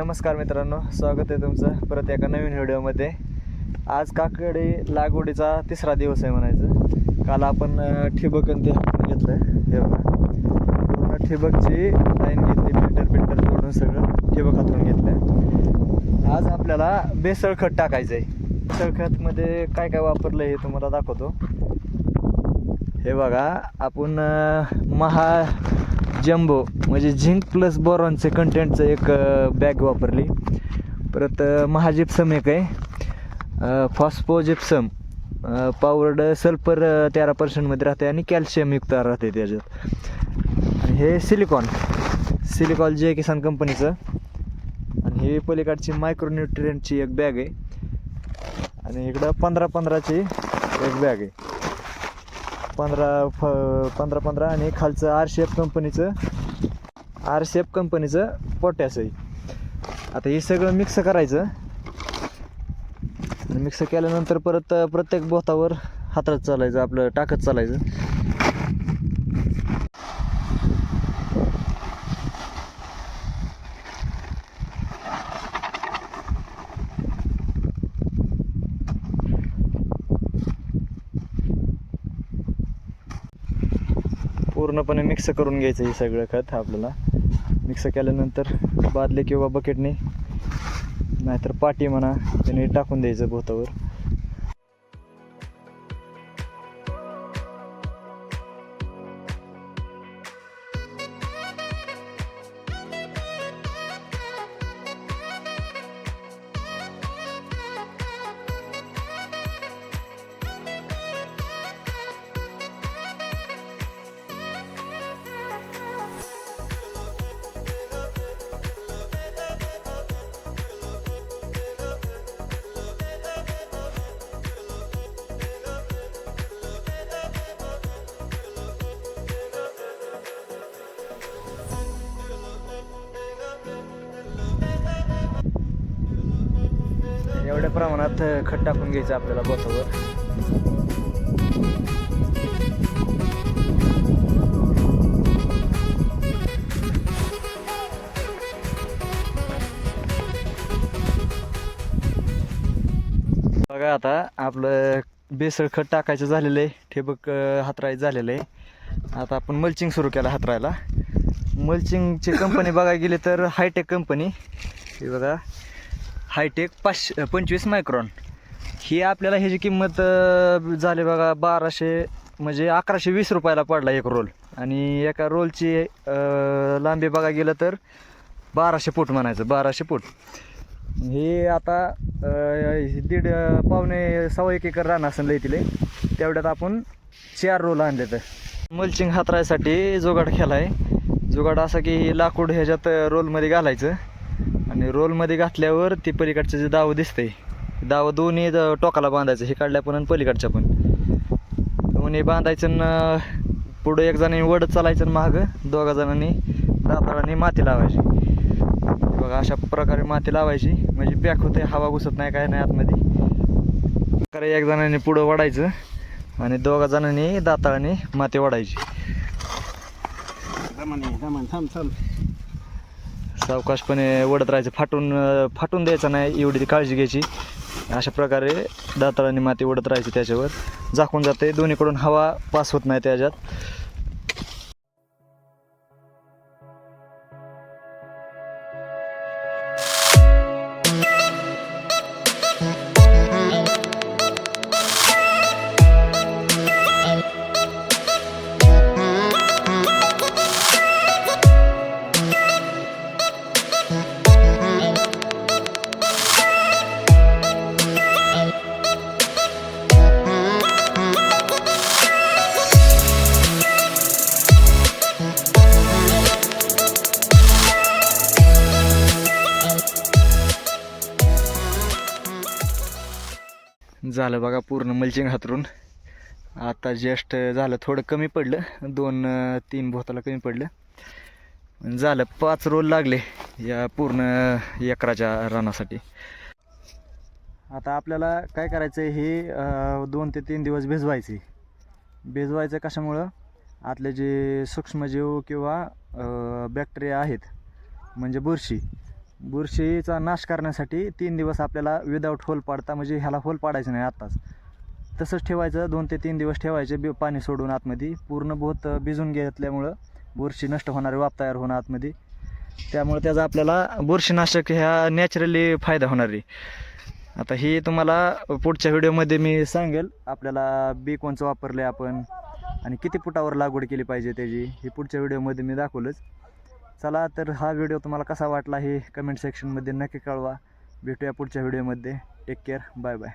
नमस्कार मित्रांनो स्वागत आहे तुमचं परत एका नवीन व्हिडिओमध्ये. आज काकडे लागवडीचा तिसरा दिवस आहे म्हणायचं. काल आपण ठिबक आणि ते घेतलं हे बघा. पूर्ण ठिबकची लाईन घेतली फिल्टर फिल्टर जोडून सगळं ठिबक हातून घेतलं आज आपल्याला बेसळ खत टाकायचं आहे. बेसळ खतमध्ये काय काय वापरलं हे तुम्हाला दाखवतो. हे बघा आपण महा जम्बो म्हणजे झिंक प्लस बोरॉनचे कंटेंटचं एक बॅग वापरली. परत महाजिप्सम एक आहे. फॉस्फोजिप्सम पावडर सल्फर तेरा पर्सेंटमध्ये राहते आणि कॅल्शियमयुक्त राहते त्याच्यात. आणि हे सिलिकॉन सिलिकॉन जे किसान कंपनीचं आणि हे पलीकडची मायक्रोन्युट्रियंटची एक बॅग आहे. आणि इकडं पंधरा पंधराची एक बॅग आहे. पंधरा फ पंधरा पंधरा आणि खालचं आर सी एफ कंपनीचं आर सी एफ कंपनीचं पोटॅस आहे. आता हे सगळं मिक्स करायचं. मिक्स केल्यानंतर परत प्रत्येक बोथावर हातात चालायचं आपलं टाकत चालायचं. पूर्णपणे मिक्स करून घ्यायचं हे सगळं खत आपल्याला. मिक्स केल्यानंतर बादले किंवा बकेटने नाहीतर पाटी म्हणा त्याने टाकून द्यायचं भोतावर प्रमाणात खत टाकून घ्यायचं आपल्याला बोतावर बघा आता आपलं बेसळ खत टाकायचं झालेलं आहे. ठिबक हातरायचं झालेलं आहे. आता आपण मल्चिंग सुरू केलं हातरायला. मल्चिंगची कंपनी बघायला गेली तर हायटेक कंपनी ही बघा. हायटेक पाचशे पंचवीस मायक्रॉन. ही आपल्याला ह्याची किंमत झाली बघा बाराशे म्हणजे अकराशे वीस रुपयाला पडला एक रोल. आणि एका रोलची लांबी बघा गेलं तर बाराशे फूट म्हणायचं बाराशे फूट. हे आता दीड पावणे सव्वा एक एकर रान असेल तिले तेवढ्यात आपण चार रोल आणले तर. मल्चिंग हातरायसाठी जुगाड केला आहे जुगाड असा की लाकूड ह्याच्यात रोलमध्ये घालायचं. आणि रोलमध्ये घातल्यावर ती पलीकडचं जे दावं दिसतंय दावं दोन्ही टोकाला बांधायचं हे काढल्या पण आणि पलीकडच्या पण. दोन्ही बांधायचं न पुढं एक जणांनी वड चालायचं आणि मागं दोघा जणांनी दाताळाने माती लावायची. बघा अशा प्रकारे माती लावायची म्हणजे पॅक होते हवा घुसत नाही काय नाही आतमध्ये. प्रकारे एक जणांनी पुढं वाढायचं आणि दोघा जणांनी दाताळाने माती वाढायची सावकाशपणे ओढत राहायचं. फाटून फाटून द्यायचं नाही एवढी ती काळजी घ्यायची. अशा प्रकारे दाताळाने माती ओढत राहायची त्याच्यावर. झाकून जाते. दोन्हीकडून हवा पास होत नाही त्याच्यात. झालं बघा पूर्ण मल्चिंग हातरून. आता जस्ट झालं थोडं कमी पडलं. दोन तीन भोताला कमी पडलं. झालं पाच रोल लागले या पूर्ण एकराच्या रानासाठी. आता आपल्याला काय करायचं आहे हे दोन ते तीन दिवस भिजवायचे भिजवायचं कशामुळं? आतले जे सूक्ष्मजीव किंवा बॅक्टेरिया आहेत म्हणजे बुरशी बुरशीचा नाश करण्यासाठी तीन दिवस आपल्याला विदाऊट होल पाडता म्हणजे ह्याला होल पाडायचं नाही आत्ताच. तसंच ठेवायचं दोन ते तीन दिवस ठेवायचे बी पाणी सोडून आतमध्ये. पूर्ण बहुत भिजून घेतल्यामुळं बुरशी नष्ट होणारे वाप तयार होणं आतमध्ये. त्यामुळे त्याचा आपल्याला बुरशीनाशक ह्या नॅचरली फायदा होणार आहे. आता ही तुम्हाला पुढच्या व्हिडिओमध्ये मी सांगेल आपल्याला बी कोणचं वापरलं आहे आपण आणि किती फुटावर लागवड केली पाहिजे त्याची हे पुढच्या व्हिडिओमध्ये मी दाखवलंच. चला तर हा व्हिडिओ तुम्हाला कसा वाटला हे कमेंट सेक्शनमध्ये नक्की कळवा. भेटूया पुढच्या व्हिडिओमध्ये. Take care bye bye